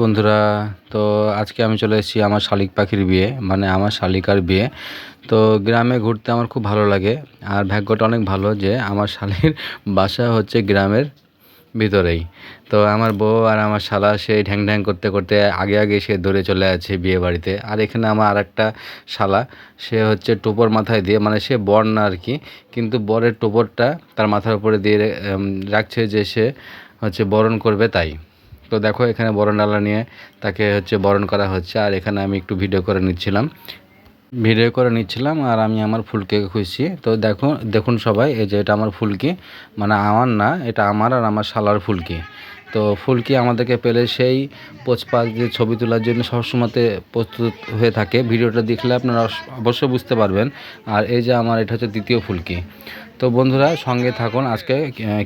বন্ধুরা, তো আজকে আমি চলে এসেছি আমার শালিক পাখির বিয়ে মানে আমার শালিকার বিয়ে। তো গ্রামে ঘুরতে আমার খুব ভালো লাগে, আর ভাগ্যটা অনেক ভালো যে আমার শালির বাসা হচ্ছে গ্রামের ভিতরেই। তো আমার বউ আর আমার শালা সেই ঢ্যাং ঢ্যাং করতে করতে আগে আগে সে ধরে চলে আছে বিয়ে বাড়িতে। আর এখানে আমার আর একটা শালা, সে হচ্ছে টোপর মাথায় দিয়ে মানে সে বর না আর কি, কিন্তু বরের টোপরটা তার মাথার উপরে দিয়ে রাখছে যে সে হচ্ছে বরণ করবে তাই। তো দেখো এখানে বরণ ডালা নিয়ে তাকে হচ্ছে বরণ করা হচ্ছে, আর এখানে আমি একটু ভিডিও করে নিচ্ছিলাম। ভিডিও করে নিচ্ছিলাম, আর আমি আমার ফুলকে খুঁজছি। তো দেখুন দেখুন সবাই, এই যে এটা আমার ফুলকি মানে আমার না, এটা আমার আর আমার শালার ফুলকি। তো ফুলকি আমাদেরকে পেলে সেই পোচ পোচপাচ দিয়ে ছবি তোলার জন্য সবসময়তে প্রস্তুত হয়ে থাকে। ভিডিওটা দেখলে আপনারা অবশ্যই বুঝতে পারবেন। আর এই যে আমার, এটা হচ্ছে দ্বিতীয় ফুলকি। তো বন্ধুরা, সঙ্গে থাকুন। আজকে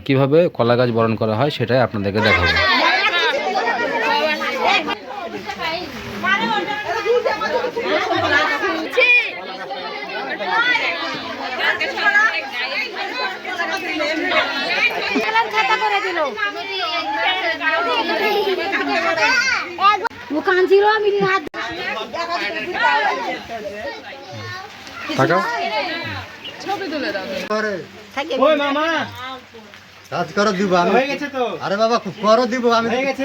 কীভাবে কলা গাছ বরণ করা হয় সেটাই আপনাদেরকে দেখাবো। করে দিল ও কাঁদছিল আমি হাত তাকাও। ওই মামা। কাজ করো দিব আমি। হয়ে গেছে তো। আরে বাবা খুব করো দিব আমি। হয়ে গেছে।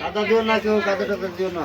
কাদা দিও না কেউ কাদা টাদা দিও না।